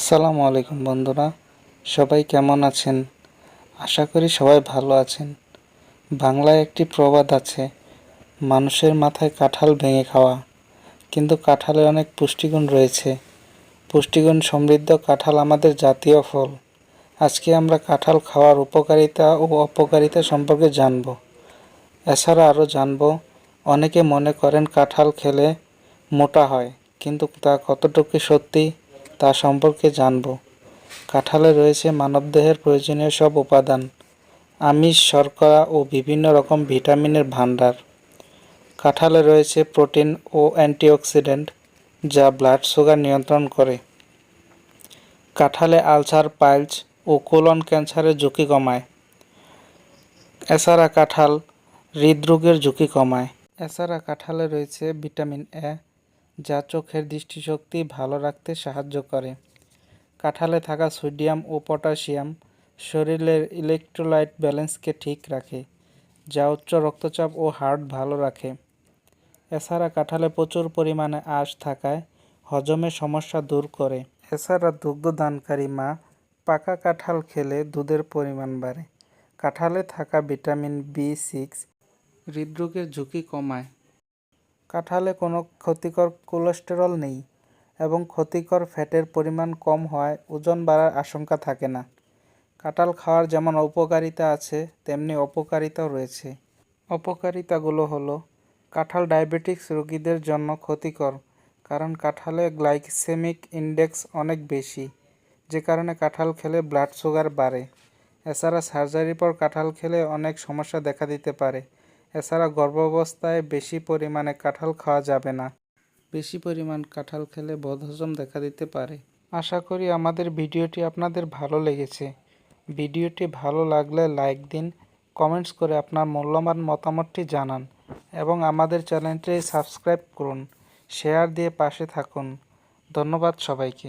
আসসালামু আলাইকুম বন্ধুরা, সবাই কেমন আছেন? আশা করি সবাই ভালো আছেন। বাংলায় একটি প্রবাদ আছে, মানুষের মাথায় কাঁঠাল ভেঙে খাওয়া। কিন্তু কাঁঠালের অনেক পুষ্টিগুণ রয়েছে। পুষ্টিগুণ সমৃদ্ধ কাঁঠাল আমাদের জাতীয় ফল। আজকে আমরা কাঁঠাল খাওয়ার উপকারিতা ও অপকারিতা সম্পর্কে জানব। এছাড়া আরও জানব, অনেকে মনে করেন কাঁঠাল খেলে মোটা হয়, কিন্তু তা কতটুকু সত্যি? তা সম্পর্কে জানব। কাঁঠালে রয়েছে মানবদেহের প্রয়োজনীয় সব উপাদান, আমিষ, শর্করা ও বিভিন্ন রকম ভিটামিনের ভাণ্ডার। কাঁঠালে রয়েছে প্রোটিন ও অ্যান্টিঅক্সিডেন্ট যা ব্লাড সুগার নিয়ন্ত্রণ করে। কাঁঠালে আলসার, পাইলস ও কোলন ক্যান্সারের ঝুঁকি কমায়। এছাড়া কাঁঠাল হৃদরোগের ঝুঁকি কমায়। এছাড়া কাঁঠালে রয়েছে ভিটামিন এ যা চোখের দৃষ্টিশক্তি ভালো রাখতে সাহায্য করে। কাঁঠালে থাকা সোডিয়াম ও পটাশিয়াম শরীরের ইলেকট্রোলাইট ব্যালেন্সকে ঠিক রাখে, যা উচ্চ রক্তচাপ ও হার্ট ভালো রাখে। এছাড়া কাঁঠালে প্রচুর পরিমাণে আঁশ থাকায় হজমে সমস্যা দূর করে। এছাড়া দুগ্ধদানকারী মা পাকা কাঁঠাল খেলে দুধের পরিমাণ বাড়ে। কাঁঠালে থাকা ভিটামিন বি সিক্স হৃদরোগের ঝুঁকি কমায়। কাঁঠালে কোনো ক্ষতিকর কোলেস্টেরল নেই এবং ক্ষতিকর ফ্যাটের পরিমাণ কম হওয়ায় ওজন বাড়ার আশঙ্কা থাকে না। কাঁঠাল খাওয়ার যেমন উপকারিতা আছে, তেমনি অপকারিতাও রয়েছে। অপকারিতাগুলো হলো, কাঁঠাল ডায়াবেটিক্স রোগীদের জন্য ক্ষতিকর, কারণ কাঁঠালে গ্লাইসেমিক ইন্ডেক্স অনেক বেশি, যে কারণে কাঁঠাল খেলে ব্লাড সুগার বাড়ে। এছাড়া সার্জারির পর কাঁঠাল খেলে অনেক সমস্যা দেখা দিতে পারে। এছাড়া গর্ভাবস্থায় বেশি পরিমাণে কাঁঠাল খাওয়া যাবে না। বেশি পরিমাণ কাঁঠাল খেলে বদহজম দেখা দিতে পারে। আশা করি আমাদের ভিডিওটি আপনাদের ভালো লেগেছে। ভিডিওটি ভালো লাগলে লাইক দিন কমেন্টস করে আপনার মূল্যবান মতামতটি জানান এবং আমাদের চ্যানেলটি সাবস্ক্রাইব করুন শেয়ার দিয়ে পাশে থাকুন। ধন্যবাদ সবাইকে।